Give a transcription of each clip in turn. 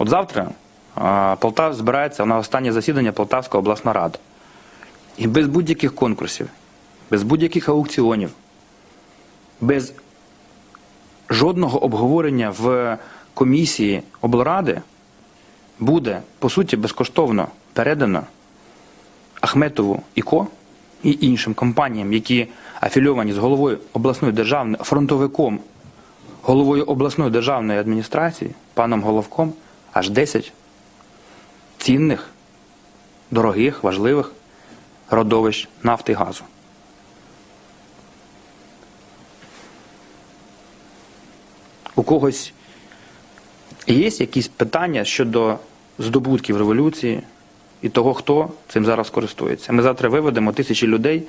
От завтра Полтав збирається на останнє засідання Полтавської обласної ради. І без будь-яких конкурсів, без будь-яких аукціонів, без жодного обговорення в комісії облради буде, по суті, безкоштовно передано Ахметову ІКО і іншим компаніям, які афільовані з головою обласної державної фронтовиком, головою обласної державної адміністрації, паном Головком, аж 10 цінних, дорогих, важливих родовищ нафти і газу. У когось є якісь питання щодо здобутків революції і того, хто цим зараз користується. Ми завтра виведемо тисячі людей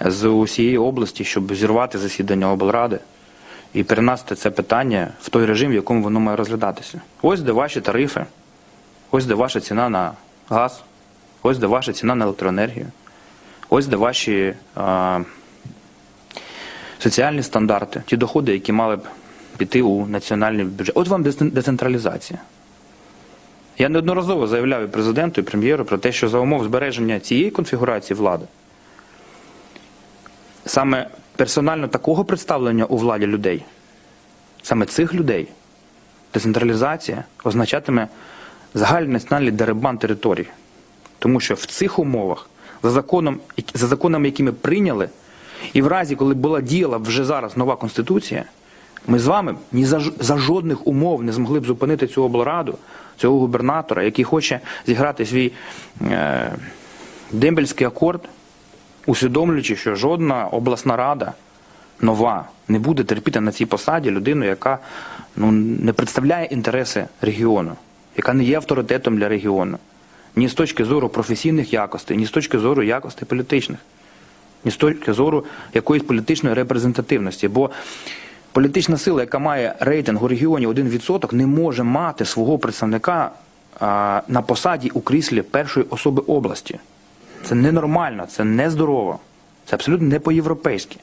з усієї області, щоб зірвати засідання облради і перенести це питання в той режим, в якому воно має розглядатися. Ось де ваші тарифи, ось де ваша ціна на газ, ось де ваша ціна на електроенергію, ось де ваші а, соціальні стандарти, ті доходи, які мали б піти у національний бюджет. От вам децен- децентралізація. Я неодноразово заявляв і президенту, і прем'єру про те, що за умов збереження цієї конфігурації влади, саме персонально такого представлення у владі людей, саме цих людей, децентралізація означатиме загальний національний дерибан територій. Тому що в цих умовах, за законом, за законами, які ми прийняли, і в разі, коли була діяла вже зараз нова конституція, ми з вами ні за, за жодних умов не змогли б зупинити цю облраду, цього губернатора, який хоче зіграти свій е, дембельський акорд, усвідомлюючи, що жодна обласна рада нова не буде терпіти на цій посаді людину, яка ну, не представляє інтереси регіону, яка не є авторитетом для регіону. Ні з точки зору професійних якостей, ні з точки зору якостей політичних, ні з точки зору якоїсь політичної репрезентативності. Бо політична сила, яка має рейтинг у регіоні 1%, не може мати свого представника на посаді у кріслі першої особи області. Це ненормально, це нездорово, це абсолютно не по-європейськи.